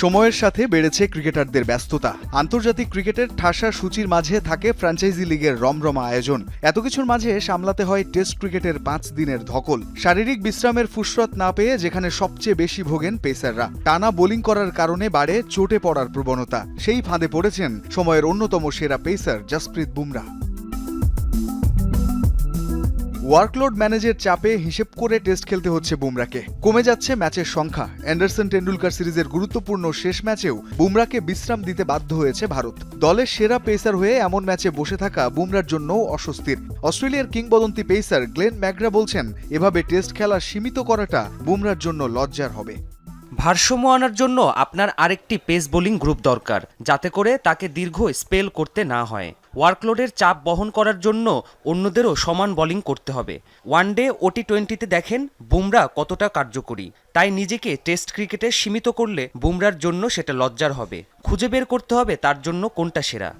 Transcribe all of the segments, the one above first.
সময়ের সাথে বেড়েছে ক্রিকেটারদের ব্যস্ততা। আন্তর্জাতিক ক্রিকেটের ঠাসা সূচির মাঝে থাকে ফ্র্যাঞ্চাইজি লিগের রমরমা আয়োজন। এত কিছুর মাঝে সামলাতে হয় টেস্ট ক্রিকেটের পাঁচ দিনের ধকল। শারীরিক বিশ্রামের ফুসরত না পেয়ে যেখানে সবচেয়ে বেশি ভোগেন পেসাররা, টানা বোলিং করার কারণে বাড়ে চোটে পড়ার প্রবণতা। সেই ফাঁদে পড়েছেন সময়ের অন্যতম সেরা পেসার জসপ্রীত বুমরা। ওয়ার্কলোড ম্যানেজের চাপে হিসেব করে টেস্ট খেলতে হচ্ছে বুমরাকে কমে যাচ্ছে ম্যাচের সংখ্যা। অ্যান্ডারসন টেন্ডুলকার সিরিজের গুরুত্বপূর্ণ শেষ ম্যাচেও বুমরাকে বিশ্রাম দিতে বাধ্য হয়েছে ভারত। দলের সেরা পেসার হয়ে এমন ম্যাচে বসে থাকা বুমরার জন্যও অস্বস্তির। অস্ট্রেলিয়ার কিংবদন্তি পেসার গ্লেন ম্যাকগ্রা বলছেন, এভাবে টেস্ট খেলা সীমিত করাটা বুমরার জন্য লজ্জার হবে। ভারসাম্য আনার জন্য আপনার আরেকটি পেস বোলিং গ্রুপ দরকার, যাতে করে তাকে দীর্ঘ স্পেল করতে না হয়। ওয়ার্কলোডের চাপ বহন করার জন্য অন্যদেরও সমান বোলিং করতে হবে। ওয়ানডে ওটি টোয়েন্টিতে দেখেন, বুমরা কতটা কার্যকরী। তাই নিজেকে টেস্ট ক্রিকেটে সীমিত করলে বুমরার জন্য সেটা লজ্জার হবে। খুঁজে বের করতে হবে তার জন্য কোনটা সেরা।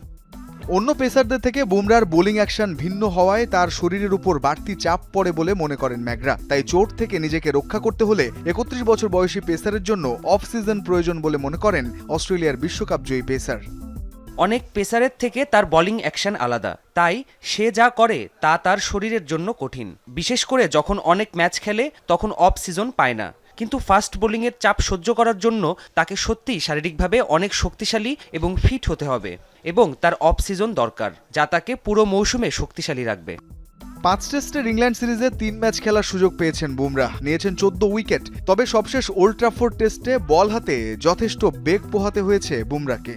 অন্য পেসারদের থেকে বুমরার বোলিং অ্যাকশন ভিন্ন হওয়ায় তার শরীরের উপর বাড়তি চাপ পড়ে বলে মনে করেন ম্যাগরা। তাই চোট থেকে নিজেকে রক্ষা করতে হলে একত্রিশ বছর বয়সী পেসারের জন্য অফ সিজন প্রয়োজন বলে মনে করেন অস্ট্রেলিয়ার বিশ্বকাপ জয়ী পেসার। অনেক পেসারের থেকে তার বোলিং অ্যাকশন আলাদা। তাই সে যা করে তা তার শরীরের জন্য কঠিন। বিশেষ করে যখন অনেক ম্যাচ খেলে, তখন অফ সিজন পায় না। কিন্তু ফাস্ট বোলিংয়ের চাপ সহ্য করার জন্য তাকে সত্যিই শারীরিকভাবে অনেক শক্তিশালী এবং ফিট হতে হবে এবং তার অফ সিজন দরকার, যা তাকে পুরো মৌসুমে শক্তিশালী রাখবে। পাঁচ টেস্টের ইংল্যান্ড সিরিজে তিন ম্যাচ খেলার সুযোগ পেয়েছেন বুমরা। নিয়েছেন চোদ্দ উইকেট। তবে সবশেষ ওল্ড ট্রাফোর্ড টেস্টে বল হাতে যথেষ্ট বেগ পোহাতে হয়েছে বুমরাকে।